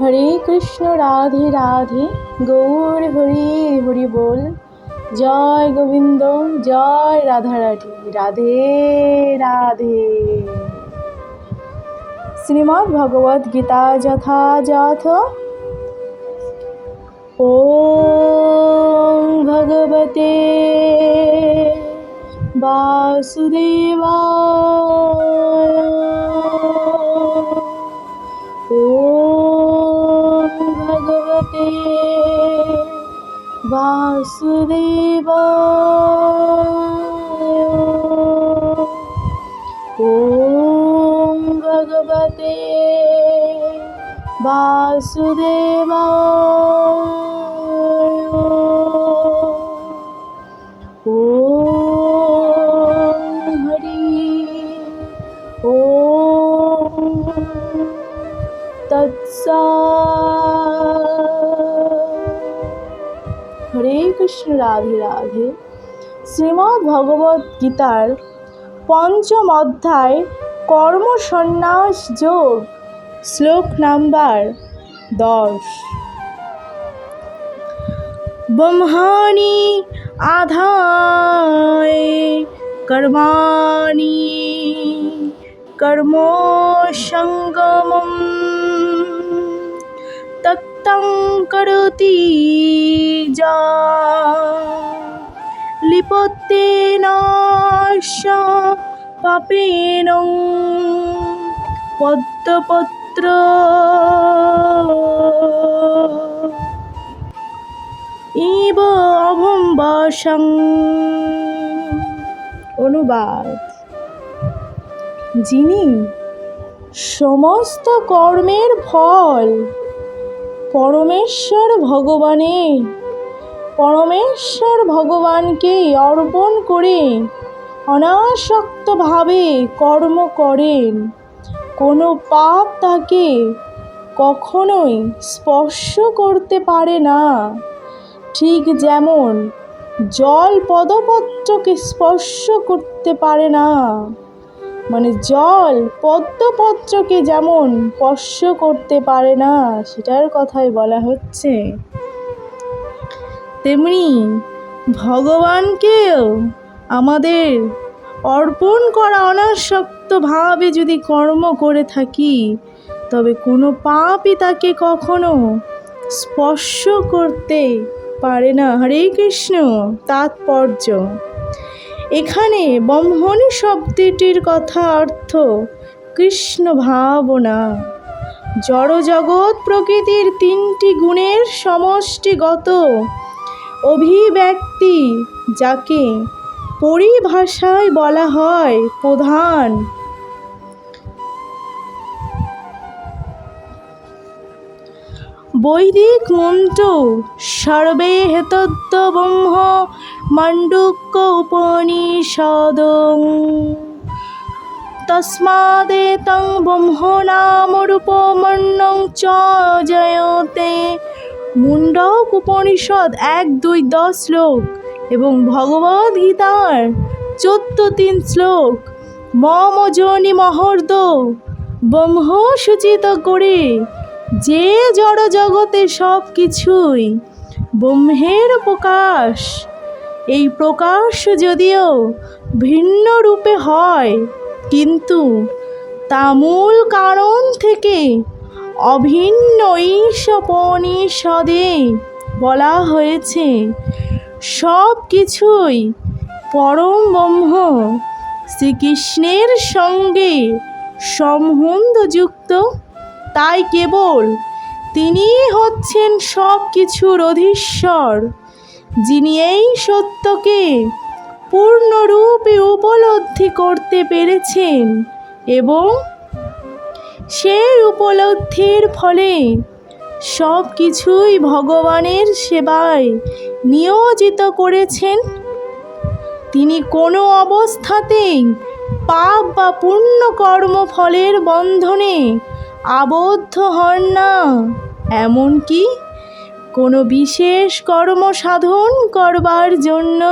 হরে কৃষ্ণ রাধে রাধে, গৌর হরি হরি বল। জয় গোবিন্দ, জয় রাধারাঠি রাধে রাধে। শ্রীমদ ভগবত গীতা যথাযথ। ও ভগবতে বাসুদেবা ও भगवते वासुदेवाय ॐ भगवते वासुदेवाय কৃষ্ণ রাধে রাধে। শ্রীমদ্ ভগবত গীতার পঞ্চম অধ্যায় কর্মসন্ন্যাস যোগ, শ্লোক নাম্বার দশ। ব্রহ্মাণি আধায়, কর্মাণি কর্ম সঙ্গমম তত্তং করতি যা লিপতেন পাপেন পদ্মপত্র ইব অভম্বসং অনুবাদ যিনি সমস্ত কর্মের ফল পরমেশ্বর ভগবানের পরমেশ্বর ভগবানকে অর্পণ করে অনাসক্তভাবে কর্ম করেন। কোনো পাপ তাকে কখনোই স্পর্শ করতে পারে না। ঠিক যেমন জল পদপত্রকে স্পর্শ করতে পারে না। মানে জল, পদ্মপত্রকে যেমন স্পর্শ করতে পারে না, সেটার কথাই বলা হচ্ছে। তেমনি ভগবানকেও আমাদের অর্পণ করা অনাসক্তভাবে যদি কর্ম করে থাকি, তবে কোনো পাপই তাকে কখনো স্পর্শ করতে পারে না। হরে কৃষ্ণ, তাৎপর্য। এখানে ব্রহ্মণি শব্দটির কথা অর্থ কৃষ্ণ ভাবনা। জড়জগৎ প্রকৃতির তিনটি গুণের সমষ্টিগত অভিব্যক্তি, যাকে পরিভাষায় বলা হয় প্রধান। বৈদিক মন্ত্র সর্বে হেতদ্য ব্রহ্ম মাণ্ডুক্য উপনিষদ। তস্মাদেতং ব্রহ্ম নাম রূপমন্নং চ জয়তে। মুন্ডক উপনিষদ এক, দুই, দশ শ্লোক এবং ভগবদ গীতার চোদ্দ, তিন শ্লোক। মম জনি মহর্দ ব্রহ্ম সূচিত করে যে জড় জগতে সব কিছুই ব্রহ্মের প্রকাশ, এই প্রকাশ যদিও ভিন্ন রূপে হয়, কিন্তু তা মূল কারণ থেকে অভিন্ন ঈশপনিষদে বলা হয়েছে। সব কিছুই পরম ব্রহ্ম শ্রীকৃষ্ণের সঙ্গে সম্বন্ধযুক্ত। তাই কেবল তিনিই হচ্ছেন সব কিছুর অধীশ্বর, যিনি এই সত্যকে পূর্ণরূপে উপলব্ধি করতে পেরেছেন এবং সেই উপলব্ধির ফলে সব কিছুই ভগবানের সেবায় নিয়োজিত করেছেন। তিনি কোনো অবস্থাতেই পাপ বা পুণ্য কর্মফলের বন্ধনে আবদ্ধ হন না। এমনকি কোনো বিশেষ কর্ম সাধন করবার জন্য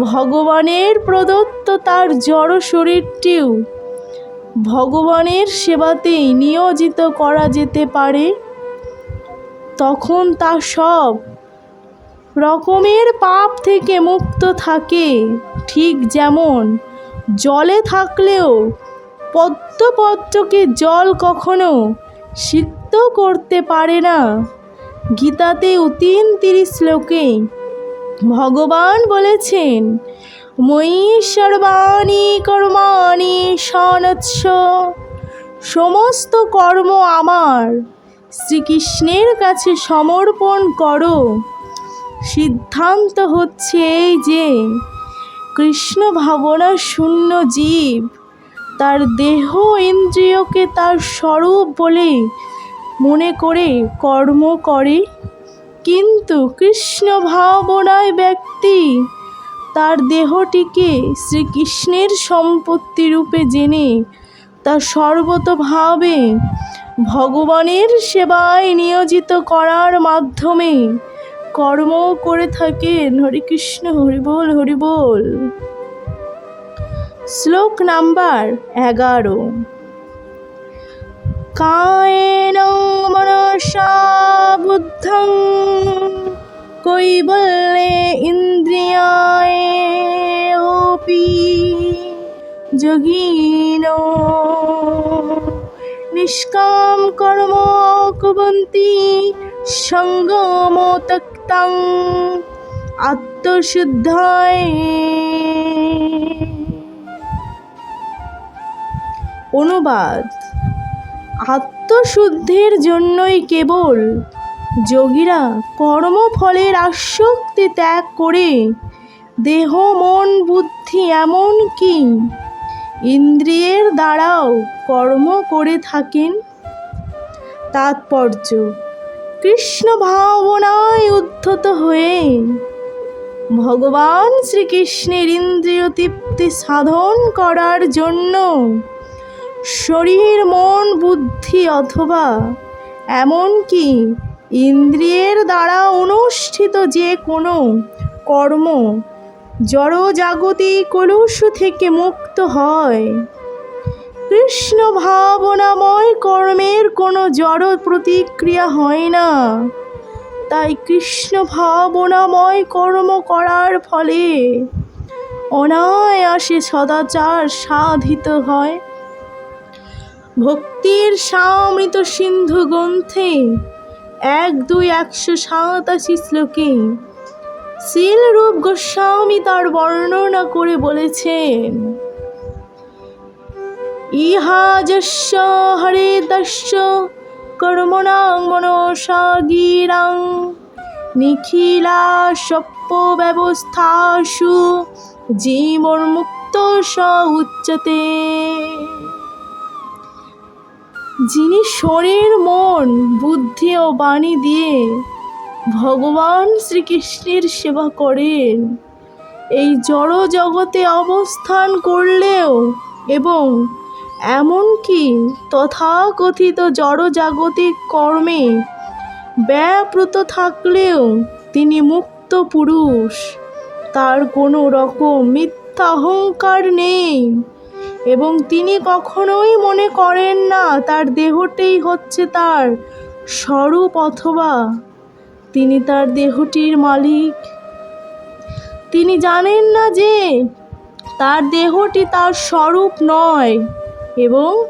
ভগবানের প্রদত্ত তার জড় শরীরটিও ভগবানের সেবাতেই নিয়োজিত করা যেতে পারে, তখন তা সব রকমের পাপ থেকে মুক্ত থাকে। ঠিক যেমন জলে থাকলেও পদ্মপত্রকে জল কখনো সিক্ত করতে পারে না। গীতাতে তিন তিরিশ শ্লোকে ভগবান বলেছেন মই সর্বাণি কর্মাণি সনৎস। সমস্ত কর্ম আমার। শ্রীকৃষ্ণের কাছে সমর্পণ করো। সিদ্ধান্ত হচ্ছে এই যে, কৃষ্ণ ভাবনা শূন্য জীব। তার দেহ ইন্দ্রিয়কে তার স্বরূপ বলে মনে করে কর্ম করে। কিন্তু কৃষ্ণ ভাবনায় ব্যক্তি তার দেহটিকে শ্রীকৃষ্ণের সম্পত্তি রূপে জেনে তা সর্বতভাবে ভগবানের সেবায় নিয়োজিত করার মাধ্যমে কর্ম করে থাকেন হরে কৃষ্ণ, হরিবোল হরিবোল। শ্লোক নাম্বার এগারো। কায়েন মনসা বুদ্ধং কৈবল্যে ইন্দ্রিয়ায় যোগিন নিষ্কাম কর্ম কুবন্তি সঙ্গম তক্তাং আত্মশুদ্ধায় অনুবাদ। আত্মশুদ্ধির জন্যই কেবল যোগীরা কর্মফলের আসক্তি ত্যাগ করে দেহ, মন, বুদ্ধি এমনকি ইন্দ্রিয়ের দ্বারাও কর্ম করে থাকেন। তাৎপর্য, কৃষ্ণ ভাবনায় উদ্ধত হয়ে ভগবান শ্রীকৃষ্ণের ইন্দ্রিয় তৃপ্তি সাধন করার জন্য শরীর, মন, বুদ্ধি অথবা এমনকি ইন্দ্রিয়ের দ্বারা অনুষ্ঠিত যে কোনো কর্ম জড়জাগতিক কলুষ থেকে মুক্ত হয়। কৃষ্ণ ভাবনাময় কর্মের কোনো জড় প্রতিক্রিয়া হয় না। তাই কৃষ্ণ ভাবনাময় কর্ম করার ফলে অনায়াসে সদাচার সাধিত হয়। ভক্তির সামৃত সিন্ধু গ্রন্থে এক দুই একশো সাতাশি শ্লোকে শিলরূপ গোস্বামী তার বর্ণনা করে বলেছেন, ইহা যস্য হরে দস্য কর্মণাং মনসা গিরাং নিখিলা সপ্য ব্যবস্থাসু জীবন্মুক্ত স উচ্চতে। যিনি শরীর, মন, বুদ্ধি ও বাণী দিয়ে ভগবান শ্রীকৃষ্ণের সেবা করেন। এই জড় জগতে অবস্থান করলেও এবং এমনকি তথাকথিত জড়জাগতিক কর্মে ব্যাপৃত থাকলেও তিনি মুক্ত পুরুষ। তার কোনো রকম মিথ্যা অহংকার নেই। এবং তিনি কখনোই মনে করেন না তার দেহটাই হচ্ছে তার স্বরূপ অথবা তিনি তার দেহটির মালিক। তিনি জানেন না যে তার দেহটি তার স্বরূপ নয় এবং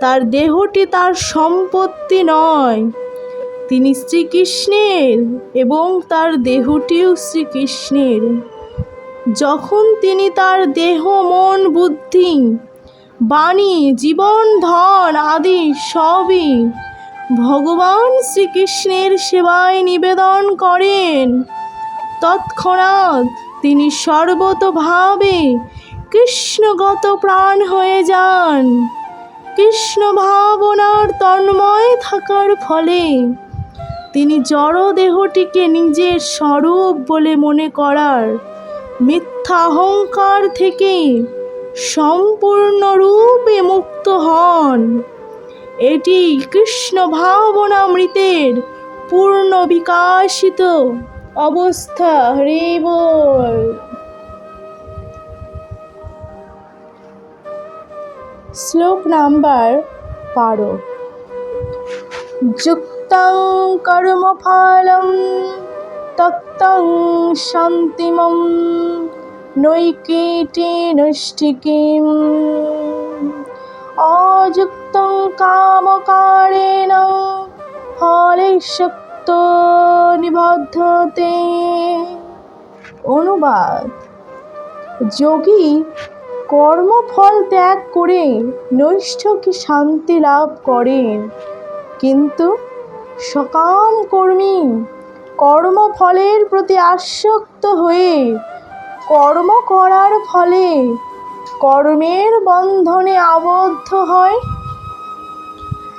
তার দেহটি তার সম্পত্তি নয়। তিনি শ্রীকৃষ্ণের এবং তার দেহটিও শ্রীকৃষ্ণের। যখন তিনি তার দেহ, মন, বুদ্ধি বাণী, জীবন, ধন আদি সবই ভগবান শ্রীকৃষ্ণের সেবায় নিবেদন করেন। তৎক্ষণাৎ তিনি সর্বতভাবে কৃষ্ণগত প্রাণ হয়ে যান। কৃষ্ণ ভাবনার তন্ময় থাকার ফলে তিনি জড় দেহটিকে নিজের স্বরূপ বলে মনে করার মিথ্যা অহংকার থেকে সম্পূর্ণরূপে মুক্ত হন। এটি কৃষ্ণ ভাবনামৃতের পূর্ণ বিকাশিত অবস্থা। হরে বল। শ্লোক নাম্বার বারো। যুক্তং কর্মফলম তক্তং শান্তিমম নৈকেটে নৈষ্ঠিকিম অযুক্তং কামকারেণ ফলে শক্ত নিবদ্ধতে। অনুবাদ। যোগী কর্মফল ত্যাগ করে নৈষ্ঠকে শান্তি লাভ করেন। কিন্তু সকাম কর্মী কর্মফলের প্রতি আসক্ত হয়ে কর্ম করার ফলে কর্মের বন্ধনে আবদ্ধ হয়।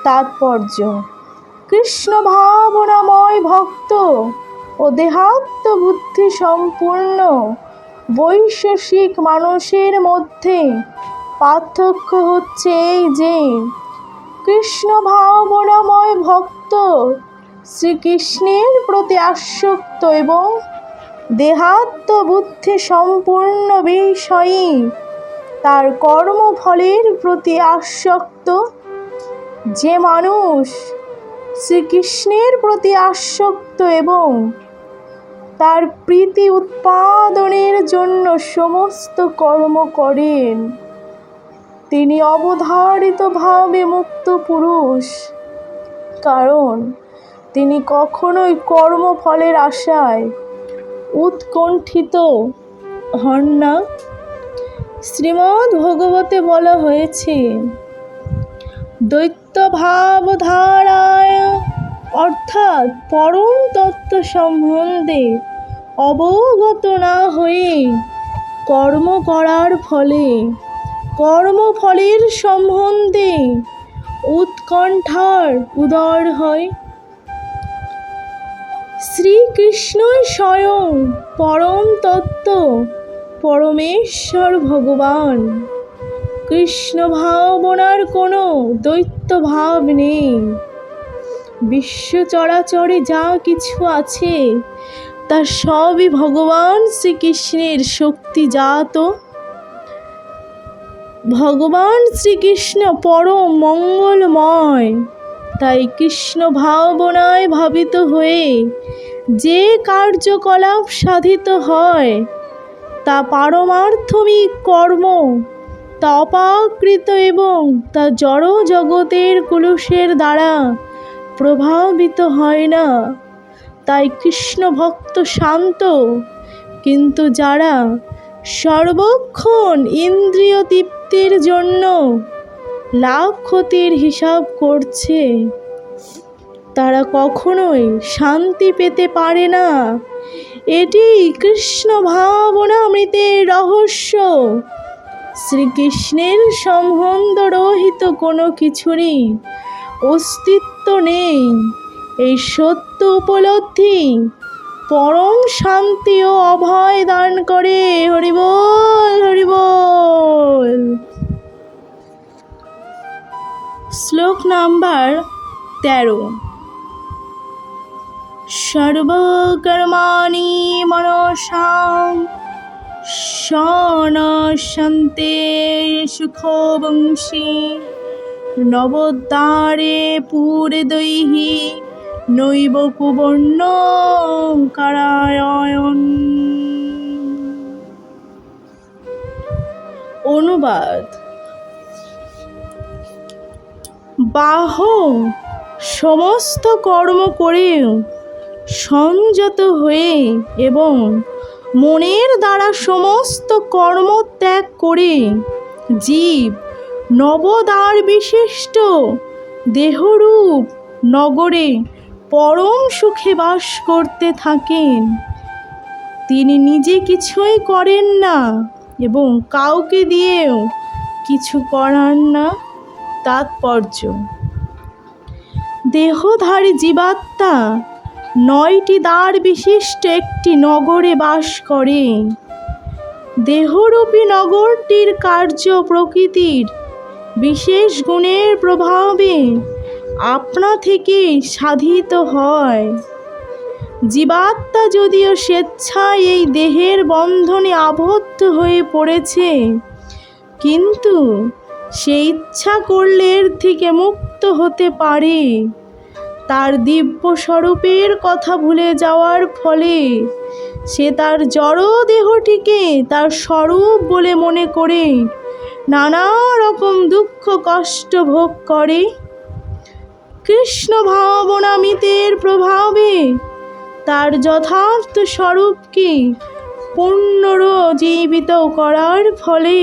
তাৎপর্য, কৃষ্ণ ভাবনাময় ভক্ত ও দেহাত্ম বুদ্ধি সম্পূর্ণ বৈশেষিক মানুষের মধ্যে পার্থক্য হচ্ছে এই যে, কৃষ্ণ ভাবনাময় ভক্ত শ্রীকৃষ্ণের প্রতি আসক্ত এবং দেহাত্ম বুদ্ধি সম্পূর্ণ বিষয়ী। তার কর্মফলের প্রতি আসক্ত যে মানুষ শ্রীকৃষ্ণের প্রতি আসক্ত এবং তার প্রীতি উৎপাদনের জন্য সমস্ত কর্ম করেন, তিনি অবধারিতভাবে মুক্ত পুরুষ। কারণ তিনি কখনোই কর্মফলের আশায় উৎকণ্ঠিত হন না। শ্রীমদ্ ভগবতে বলা হয়েছে দৈত্য ভাবধারায় অর্থাৎ পরম তত্ত্ব সম্বন্ধে অবগত না হয়ে কর্ম করার ফলে কর্মফলের সম্বন্ধে উৎকণ্ঠার উদর হয়। শ্রীকৃষ্ণই স্বয়ং পরম তত্ত্ব, পরমেশ্বর ভগবান। কৃষ্ণ ভাবনার কোনো দৈত্য ভাব নেই। বিশ্ব চরাচরে যা কিছু আছে, তা সবই ভগবান শ্রীকৃষ্ণের শক্তিজাত। ভগবান শ্রীকৃষ্ণ পরম মঙ্গলময়। তাই কৃষ্ণ ভাবনায় ভাবিত হয়ে যে কার্যকলাপ সাধিত হয়, তা পারমার্থমিক কর্ম তা অপাকৃত এবং তা জড় জগতের কুলুষের দ্বারা প্রভাবিত হয় না। তাই কৃষ্ণ ভক্ত শান্ত, কিন্তু যারা সর্বক্ষণ ইন্দ্রিয় তৃপ্তির জন্য লাভ ক্ষতির হিসাব করছে। তারা কখনোই শান্তি পেতে পারে না। এটি কৃষ্ণ ভাবনামৃতের রহস্য। শ্রীকৃষ্ণের সম্বন্ধ রহিত কোনো কিছুরই অস্তিত্ব নেই। এই সত্য উপলব্ধি পরম শান্তি ও অভয় দান করে। হরিবল হরিবল। শ্লোক নাম্বার তেরো। সর্বকর্মাণি মনসাং সনশন্তে সুখবংশী নবোদ্ধারে পুরে দৈহি নৈব কুবর্ণ কারায়ণ। অনুবাদ বাহ সমস্ত কর্ম করেও সংযত হয়ে এবং মনের দ্বারা সমস্ত কর্ম ত্যাগ করে জীব নবদ্বার বিশিষ্ট দেহরূপ নগরে পরম সুখে বাস করতে থাকেন। তিনি নিজে কিছুই করেন না এবং কাউকে দিয়েও কিছু করান না। তাৎপর্য। দেহধারী জীবাত্মা নয়টি দ্বার বিশিষ্ট একটি নগরে বাস করে। দেহরূপী নগরটির কার্য প্রকৃতির বিশেষ গুণের প্রভাবে আপনা থেকে সাধিত হয়। জীবাত্মা যদিও স্বেচ্ছায় এই দেহের বন্ধনে আবদ্ধ হয়ে পড়েছে, কিন্তু সে ইচ্ছা করলে এর থেকে মুক্ত হতে পারে। তার দিব্য স্বরূপের কথা ভুলে যাওয়ার ফলে সে তার জড় দেহটিকে তার স্বরূপ বলে মনে করে নানা রকম দুঃখ কষ্ট ভোগ করে। কৃষ্ণ ভাবনামিতের প্রভাবে তার যথার্থ স্বরূপকে পুনরুজ্জীবিত করার ফলে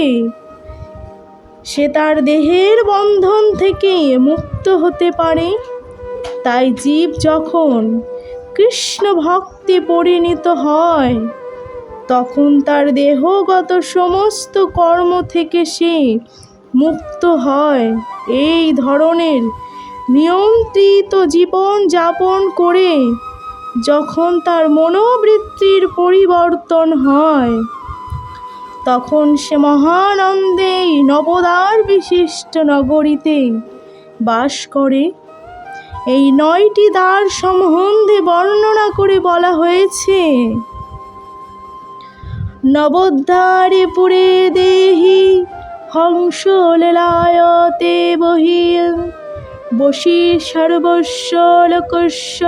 সে তার দেহের বন্ধন থেকে মুক্ত হতে পারে। তাই জীব যখন কৃষ্ণ ভক্তে পরিণত হয়, তখন তার দেহগত সমস্ত কর্ম থেকে সে মুক্ত হয়। এই ধরনের নিয়ন্ত্রিত জীবন যাপন করে যখন তার মনোবৃত্তির পরিবর্তন হয় তখন সে মহানন্দে নবদার বিশিষ্ট নগরীতে বাস করে। এই নয়টি দ্বার সম্বন্ধে বর্ণনা করে বলা হয়েছে, নবোদ্ধারে পুরে দেহি হংস লীলায়তে বহি বসি সর্বস্ব লোকস্য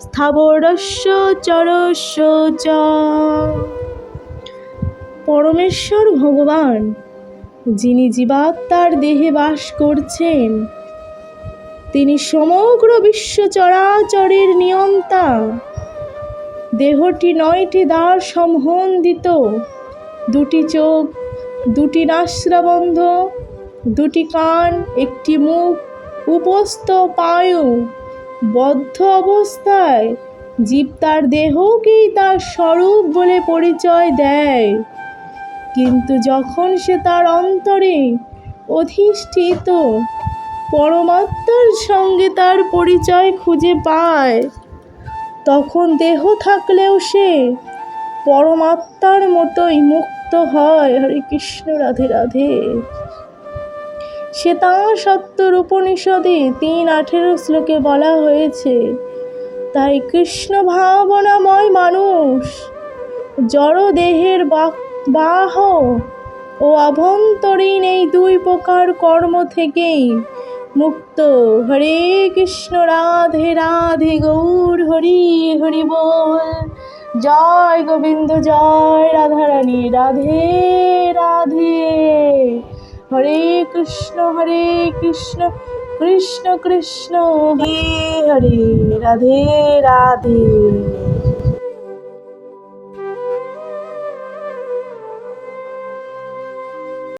স্থাবরস্য চরস্য চ। পরমেশ্বর ভগবান, যিনি জীবাত্মার দেহে বাস করছেন, তিনি সমগ্র বিশ্ব চরাচরের নিয়ন্তা। দেহটি নয়টি দ্বার সম্বন্ধিত, দুটি চোখ, দুটি নাশ্রাবন্ধ দুটি কান, একটি মুখ, উপস্থ পায়ু, বদ্ধ অবস্থায় জীব তার দেহকেই তার স্বরূপ বলে পরিচয় দেয়। কিন্তু যখন সে তার অন্তরে অধিষ্ঠিত, পরমাত্মার সঙ্গে তার পরিচয় খুঁজে পায়, তখন দেহ থাকলেও সে পরমাত্মার মতোই মুক্ত হয়। হরে কৃষ্ণ, রাধে রাধে। সে শ্বেতা সত্তর উপনিষদে তিন আঠেরো শ্লোকে বলা হয়েছে, তাই কৃষ্ণ ভাবনাময় মানুষ জড় দেহের বাক- বাহ, ও অভ্যন্তরীণ এই দুই প্রকার কর্ম থেকেই মুক্ত। হরে কৃষ্ণ, রাধে রাধে, গৌর, হরি হরি বল। জয় গোবিন্দ, জয় রাধারানী, রাধে রাধে। হরে কৃষ্ণ হরে কৃষ্ণ কৃষ্ণ কৃষ্ণ, হরে হরে, রাধে রাধে।